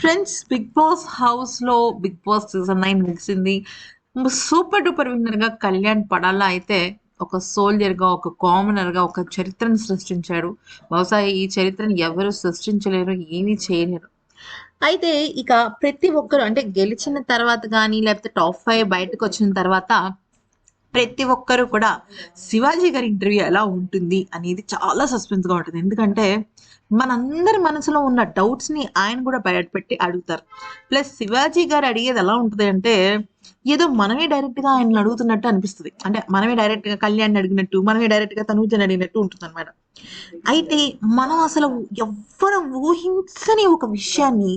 Friends Bigg Boss హౌస్లో Bigg Boss season nine ముగిసింది. Super duper విన్నర్గా కళ్యాణ్ పడాలా అయితే ఒక సోల్జర్గా ఒక కామనర్గా ఒక చరిత్రను సృష్టించాడు. బహుశా ఈ చరిత్రను ఎవరు సృష్టించలేరు ఏమీ చేయలేరు. అయితే ఇక ప్రతి ఒక్కరు అంటే గెలిచిన తర్వాత కానీ లేకపోతే టాప్ ఫైవ్ బయటకు వచ్చిన తర్వాత ప్రతి ఒక్కరు కూడా శివాజీ గారి ఇంటర్వ్యూ ఎలా ఉంటుంది అనేది చాలా సస్పెన్స్గా ఉంటుంది. ఎందుకంటే మనందరి మనసులో ఉన్న డౌట్స్ని ఆయన కూడా బయటపెట్టి అడుగుతారు. ప్లస్ శివాజీ గారు అడిగేది ఎలా ఉంటుంది అంటే ఏదో మనమే డైరెక్ట్గా ఆయన అడుగుతున్నట్టు అనిపిస్తుంది. అంటే మనమే డైరెక్ట్గా కళ్యాణ్ అడిగినట్టు మనమే డైరెక్ట్గా తనూజన్ అడిగినట్టు ఉంటుంది అనమాట అయితే మనం అసలు ఎవ్వరు ఊహించని ఒక విషయాన్ని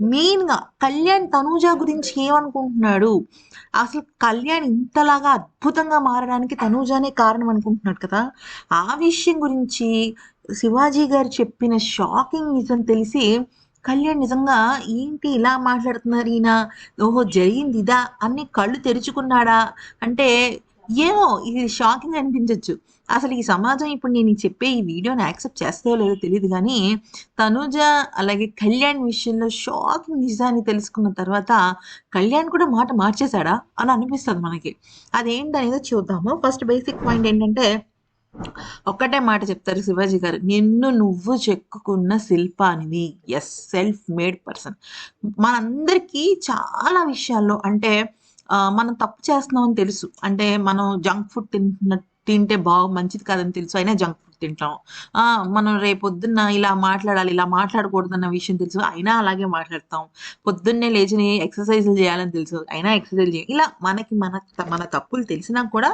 మెయిన్గా కళ్యాణ్ తనూజ గురించి ఏమనుకుంటున్నాడు? అసలు కళ్యాణ్ ఇంతలాగా అద్భుతంగా మారడానికి తనూజానే కారణం అనుకుంటున్నాడు కదా? ఆ విషయం గురించి శివాజీ గారు చెప్పిన షాకింగ్ నిజం తెలిసి కళ్యాణ్ నిజంగా ఏంటి ఇలా మాట్లాడుతున్నారు ఈయన? ఓహో జరిగింది ఇదా? అన్ని కళ్ళు తెరుచుకున్నాడా? అంటే ఏమో ఇది షాకింగ్ అనిపించవచ్చు అసలు ఈ సమాజం ఇప్పుడు నేను చెప్పే ఈ వీడియోని యాక్సెప్ట్ చేస్తో లేదో తెలియదు కానీ తనుజ అలాగే కళ్యాణ్ విషయంలో షాకింగ్ నిజాన్ని తెలుసుకున్న తర్వాత కళ్యాణ్ కూడా మాట మార్చేశాడా అని అనిపిస్తుంది మనకి. అదేంటనేది చూద్దాము. ఫస్ట్ బేసిక్ పాయింట్ ఏంటంటే ఒక్కటే మాట చెప్తారు శివాజీ గారు. నిన్ను నువ్వు చెక్కుకున్న శిల్పానివి. ఎస్ సెల్ఫ్ మేడ్ పర్సన్ మనందరికీ చాలా విషయాల్లో అంటే మనం తప్పు చేస్తున్నాం అని తెలుసు. అంటే మనం జంక్ ఫుడ్ తింటున్న తింటే బాగా మంచిది కాదని తెలుసు అయినా జంక్ ఫుడ్ తింటాం ఆ, మనం రేపొద్దున్న ఇలా మాట్లాడాలి ఇలా మాట్లాడకూడదన్న విషయం తెలుసు అయినా అలాగే మాట్లాడతాం పొద్దున్నే లేచి ఎక్సర్సైజులు చేయాలని తెలుసు అయినా ఎక్సర్సైజ్ చేయాలి ఇలా మనకి మన మన తప్పులు తెలిసినా కూడా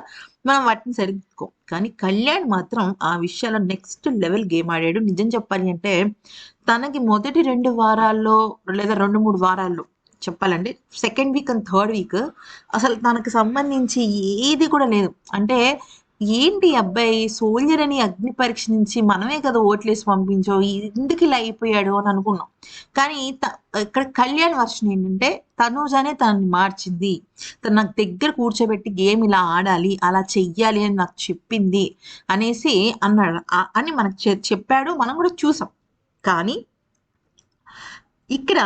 మనం వాటిని సరిదిద్దుకోం కానీ కళ్యాణ్ మాత్రం ఆ విషయాల్లో నెక్స్ట్ లెవెల్ గేమ్ ఆడాడు. నిజం చెప్పాలి అంటే తనకి మొదటి రెండు వారాల్లో లేదా రెండు మూడు వారాల్లో చెప్పాలంటే second week and third week అసలు తనకు సంబంధించి ఏది కూడా లేదు. అంటే ఏంటి అబ్బాయి సోల్జర్ అని అగ్ని పరీక్ష నుంచి మనమే కదా ఓట్లేసి పంపించావు ఎందుకు ఇలా అయిపోయాడు అని అనుకున్నాం. కానీ త- ఇక్కడ కళ్యాణ్ వర్షన్ ఏంటంటే తనూజానే తనని మార్చింది. తను నాకు దగ్గర కూర్చోబెట్టి గేమ్ ఇలా ఆడాలి అలా చెయ్యాలి అని నాకు చెప్పింది అనేసి అన్నాడు. అని మనకు చె- చెప్పాడు. మనం కూడా చూసాం. కానీ ఇక్కడ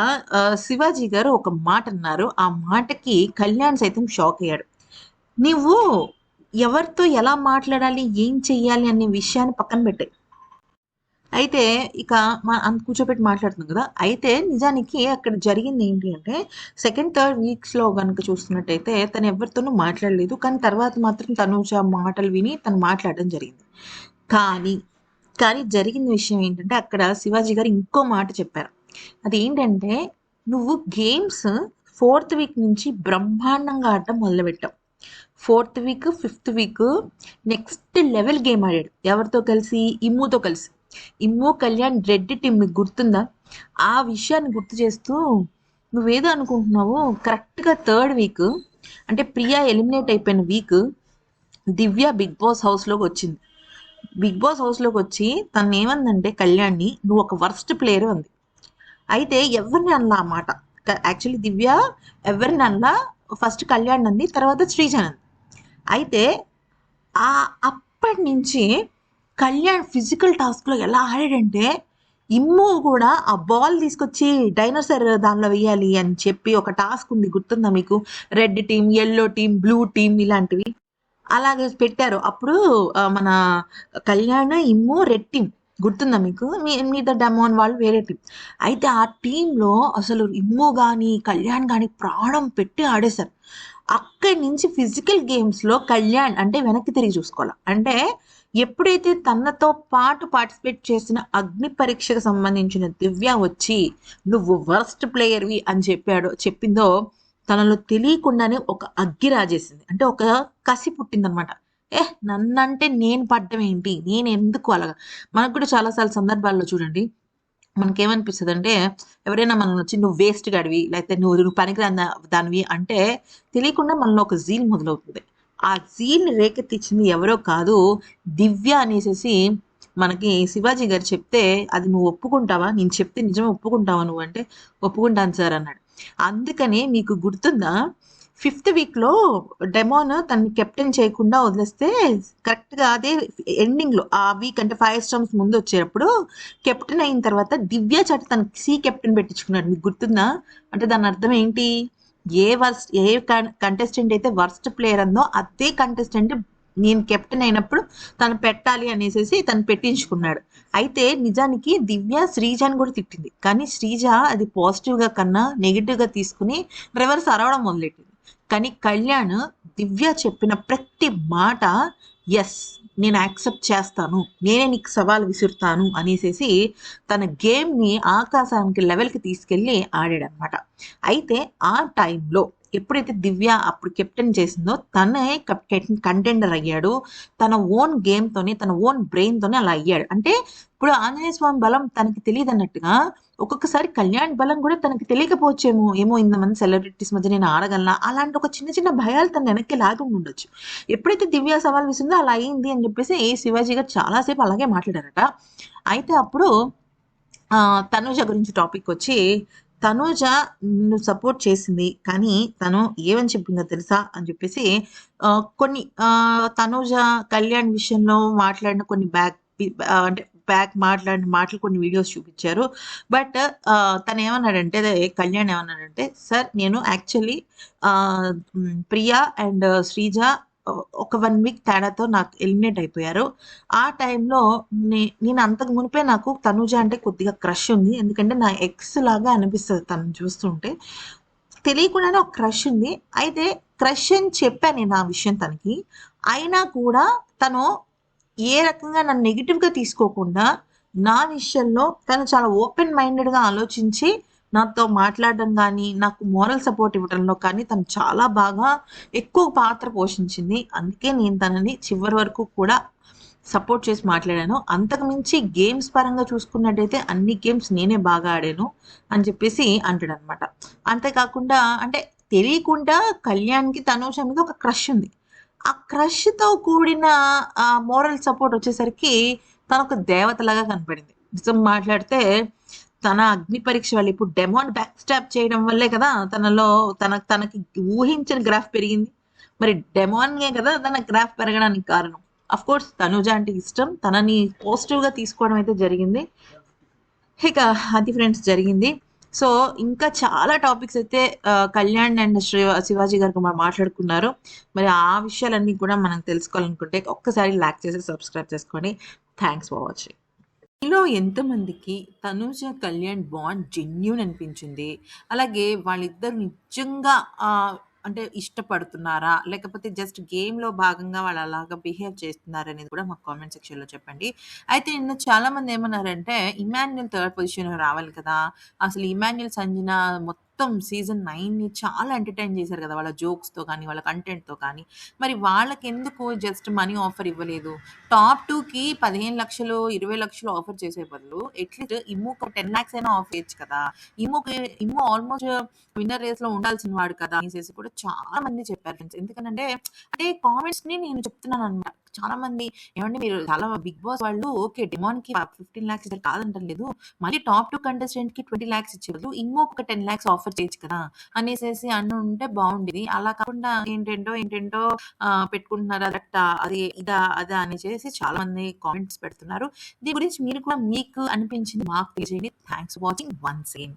శివాజీ గారు ఒక మాట అన్నారు. ఆ మాటకి కళ్యాణ్ సైతం షాక్ అయ్యాడు. నువ్వు ఎవరితో ఎలా మాట్లాడాలి ఏం చెయ్యాలి అనే విషయాన్ని పక్కన పెట్టాయి అయితే ఇక మా అంత కూర్చోబెట్టి మాట్లాడుతుంది కదా. అయితే నిజానికి అక్కడ జరిగింది ఏంటి అంటే సెకండ్ థర్డ్ వీక్స్లో కనుక చూస్తున్నట్టయితే తను ఎవరితోనూ మాట్లాడలేదు. కానీ తర్వాత మాత్రం తను మాటలు విని తను మాట్లాడడం జరిగింది. కానీ కానీ జరిగిన విషయం ఏంటంటే అక్కడ శివాజీ గారు ఇంకో మాట చెప్పారు. అది ఏంటంటే నువ్వు గేమ్స్ ఫోర్త్ వీక్ నుంచి బ్రహ్మాండంగా ఆడటం మొదలుపెట్టావు. Fourth week fifth week next level game ఆడాడు. ఎవరితో కలిసి? ఇమ్ముతో కలిసి. ఇమ్ము కళ్యాణ్ రెడ్ టీం మీకు గుర్తుందా? ఆ విషయాన్ని గుర్తు చేస్తూ నువ్వేదో అనుకుంటున్నావు కరెక్ట్గా థర్డ్ వీక్ అంటే ప్రియా ఎలిమినేట్ అయిపోయిన వీక్ దివ్య బిగ్ బాస్ హౌస్లోకి వచ్చింది. బిగ్ బాస్ హౌస్లోకి వచ్చి తను ఏమందంటే కళ్యాణ్ని నువ్వు ఒక వర్స్ట్ ప్లేయర్ అంది అయితే ఎవరిని అనలా అన్నమాట యాక్చువల్లీ దివ్య ఎవరిని అన్నా ఫస్ట్ కళ్యాణ్ అంది తర్వాత శ్రీజన్ అయితే ఆ అప్పటి నుంచి కళ్యాణ్ ఫిజికల్ టాస్క్లో ఎలా ఆడాడంటే ఇమ్ము కూడా ఆ బాల్ తీసుకొచ్చి డైనోసర్ దానిలో వేయాలి అని చెప్పి ఒక టాస్క్ ఉంది గుర్తుందా మీకు? Red team yellow team blue team ఇలాంటివి. అలాగే పెట్టారు. అప్పుడు మన కళ్యాణ్ ఇమ్ము రెడ్ టీమ్ గుర్తుందా మీకు? మీ మీద డెమోన్ వాళ్ళు వేరే టీం అయితే ఆ టీంలో అసలు ఇమ్ము కానీ కళ్యాణ్ కానీ ప్రాణం పెట్టి ఆడేశారు. అక్కడి నుంచి ఫిజికల్ గేమ్స్లో కళ్యాణ్ అంటే వెనక్కి తిరిగి చూసుకోవాలి? అంటే ఎప్పుడైతే తనతో పాటు పార్టిసిపేట్ చేసిన అగ్ని పరీక్షకు సంబంధించిన దివ్య వచ్చి నువ్వు వర్స్ట్ ప్లేయర్వి అని చెప్పాడో చెప్పిందో తనలో తెలియకుండానే ఒక అగ్గి రాజేసింది. అంటే ఒక కసి పుట్టిందనమాట. ఏ నన్నంటే నేను పడ్డం ఏంటి? నేను ఎందుకు అలాగా? మనకు కూడా చాలాసార్లు సందర్భాల్లో చూడండి మనకేమనిపిస్తుంది అంటే ఎవరైనా మనం వచ్చి నువ్వు వేస్ట్ గడివి లేకపోతే నువ్వు నువ్వు పనికిరాని దానివి అంటే తెలియకుండా మనలో ఒక జీల్ మొదలవుతుంది. ఆ జీల్ని రేకెత్తిచ్చింది ఎవరో కాదు దివ్య అనేసేసి మనకి శివాజీ గారు చెప్తే అది నువ్వు ఒప్పుకుంటావా? నేను చెప్తే నిజమే ఒప్పుకుంటావా నువ్వు? అంటే ఒప్పుకుంటాను సార్ అన్నాడు. అందుకనే మీకు గుర్తుందా ఫిఫ్త్ వీక్‌లో డెమోన్ తనని కెప్టెన్ చేయకుండా వదిలేస్తే కరెక్ట్‌గా అదే ఎండింగ్‌లో ఆ వీక్ అంటే ఫైవ్ స్టార్మ్స్ ముందు వచ్చేటప్పుడు కెప్టెన్ అయిన తర్వాత దివ్య చట తన సీ కెప్టెన్ పెట్టించుకున్నాడు. మీకు గుర్తుందా? అంటే దాని అర్థం ఏంటి? ఏ వర్స్ట్ ఏ కంటెస్టెంట్ అయితే వర్స్ట్ ప్లేయర్ అందో అదే కంటెస్టెంట్ నేను కెప్టెన్ అయినప్పుడు తను పెట్టాలి అనేసి తను పెట్టించుకున్నాడు. అయితే నిజానికి దివ్య శ్రీజని కూడా తిట్టింది. కానీ శ్రీజ అది పాజిటివ్‌గా కన్నా నెగిటివ్గా తీసుకొని రివర్స్ అరవడం మొదలెట్టింది. కానీ కళ్యాణ్ దివ్య చెప్పిన ప్రతి మాట ఎస్ నేను యాక్సెప్ట్ చేస్తాను. నేనే నీకు సవాల్ విసురుతాను అనేసేసి తన గేమ్‌ని ఆకాశానికి లెవెల్‌కి తీసుకెళ్ళి ఆడాడనమాట. అయితే ఆ టైంలో ఎప్పుడైతే దివ్య అప్పుడు కెప్టెన్ చేసిందో తనే కంటెండర్ అయ్యాడు. తన ఓన్ గేమ్తోనే తన ఓన్ బ్రెయిన్తోనే అలా అయ్యాడు. అంటే ఇప్పుడు ఆంజనేయ స్వామి బలం తనకి తెలియదు అన్నట్టుగా ఒక్కొక్కసారి కళ్యాణ్ బలం కూడా తనకి తెలియకపోవచ్చేమో. ఏమో ఇంతమంది సెలబ్రిటీస్ మధ్య నేను ఆడగలనా? అలాంటి ఒక చిన్న చిన్న భయాలు తన వెనక్కి లాగి ఉండొచ్చు ఎప్పుడైతే దివ్య సవాల్ విసిందో అలా అయింది అని చెప్పేసి శివాజీ గారు చాలాసేపు అలాగే మాట్లాడారట. అయితే అప్పుడు ఆహ్, తనూజ గురించి టాపిక్ వచ్చి తనూజ నిన్ను సపోర్ట్ చేసింది. కానీ తను ఏమని చెప్పిందో తెలుసా? అని చెప్పేసి కొన్ని తనూజ కళ్యాణ్ విషయంలో మాట్లాడిన కొన్ని బ్యాక్ అంటే ప్యాక్ మాట్లాడిన మాటలు కొన్ని వీడియోస్ చూపించారు. బట్ తను ఏమన్నాడంటే కళ్యాణ్ ఏమన్నాడంటే సార్ నేను యాక్చువల్లీ ప్రియా అండ్ శ్రీజ ఒక వన్ వీక్ తేడాతో నాకు ఎలిమినేట్ అయిపోయారు. ఆ టైంలో నే నేను అంతకు మునుపే నాకు తనుజ అంటే కొద్దిగా క్రష్ ఉంది. ఎందుకంటే నా ఎక్స్ లాగా అనిపిస్తుంది తను చూస్తుంటే. తెలియకుండానే ఒక క్రష్ ఉంది. అయితే క్రష్ అని చెప్పాను నేను ఆ విషయం తనకి. అయినా కూడా తను ఏ రకంగా నన్ను నెగిటివ్గా తీసుకోకుండా నా విషయంలో తను చాలా ఓపెన్ మైండెడ్‌గా ఆలోచించి నాతో మాట్లాడడం కానీ నాకు మోరల్ సపోర్ట్ ఇవ్వడంలో కానీ తను చాలా బాగా ఎక్కువ పాత్ర పోషించింది. అందుకే నేను తనని చివరి వరకు కూడా సపోర్ట్ చేసి మాట్లాడాను. అంతకుమించి గేమ్స్ పరంగా చూసుకున్నట్టయితే అన్ని గేమ్స్ నేనే బాగా ఆడాను అని చెప్పేసి అంటాడనమాట. అంతేకాకుండా అంటే తెలియకుండా కళ్యాణ్‌కి తనూజ మీద ఒక క్రష్ ఉంది. ఆ క్రష్‌తో కూడిన ఆ మోరల్ సపోర్ట్ వచ్చేసరికి తనకు దేవతలాగా కనపడింది. నిజం మాట్లాడితే తన అగ్ని పరీక్ష వల్ల ఇప్పుడు డెమోన్ బ్యాక్ స్టాప్ చేయడం వల్లే కదా! తనలో తన తనకి ఊహించని గ్రాఫ్ పెరిగింది. మరి డెమోనే కదా తన గ్రాఫ్ పెరగడానికి కారణం. ఆఫ్‌కోర్స్ తనుజ అంటే ఇష్టం. తనని పాజిటివ్‌గా తీసుకోవడం అయితే జరిగింది. ఇక అది ఫ్రెండ్స్ జరిగింది. సో, ఇంకా చాలా టాపిక్స్ అయితే కళ్యాణ్ అండ్ శ్రీ శివాజీ గారు మరి మాట్లాడుకున్నారు. మరి ఆ విషయాలన్నీ కూడా మనం తెలుసుకోవాలనుకుంటే ఒక్కసారి లైక్ చేసి సబ్స్క్రైబ్ చేసుకోండి. Thanks for watching. మీలో ఎంతమందికి తనూజ, కళ్యాణ్ బాండ్ జెన్యున్ అనిపించింది? అలాగే వాళ్ళిద్దరు నిజంగా అంటే ఇష్టపడుతున్నారా? లేకపోతే జస్ట్ గేమ్‌లో భాగంగా వాళ్ళు అలాగా బిహేవ్ చేస్తున్నారా? అనేది కూడా మాకు కామెంట్ సెక్షన్‌లో చెప్పండి. అయితే నిన్న చాలామంది ఏమన్నారంటే ఇమాన్యుయల్ థర్డ్ పొజిషన్‌లో రావాలి కదా! అసలు ఇమాన్యుయల్, సంజన మొత్తం సీజన్ నైన్ని చాలా ఎంటర్‌టైన్ చేశారు కదా! వాళ్ళ జోక్స్‌తో కానీ, వాళ్ళ కంటెంట్‌తో కానీ. మరి వాళ్ళకి ఎందుకు జస్ట్ మనీ ఆఫర్ ఇవ్వలేదు? టాప్ టూకి పదిహేను లక్షలు ఇరవై లక్షలు ఆఫర్ చేసే బదులు అట్‌లీస్ట్ ఇమ్ముకి 10,00,000 అయినా ఆఫర్ చేయొచ్చు కదా! ఇమ్ముకి ఇమ్ము ఆల్‌మోస్ట్ విన్నర్ రేస్‌లో ఉండాల్సిన వాడు కదా! అనేసి కూడా చాలా మంది చెప్పారు ఫ్రెండ్స్. ఎందుకంటే అంటే కామెంట్స్‌ని నేను చెప్తున్నాను అనమాట చాలా మంది ఏమండి మీరు చాలా బిగ్ బాస్ వాళ్ళు ఓకే. డెమోన్‌కి 15,00,000 ఇచ్చారు కాదంటం లేదు. మళ్ళీ టాప్ 2 కంటెస్టెంట్‌కి 20,00,000 ఇచ్చే బదులు ఇమ్ముకి ఒక 10,00,000 ఆఫర్ చేయొచ్చు కదా! అనేసేసి ఉంటే బాగుండేది అలా కాకుండా ఏంటేంటో ఏంటేంటో పెట్టుకుంటున్నారు. అదట్టా, అది ఇదా, అదా అనేసేసి చాలా మంది కామెంట్స్ పెడుతున్నారు. దీని గురించి మీరు కూడా మీకు అనిపించింది మాకు తెలియజేయండి. Thanks for watching once again.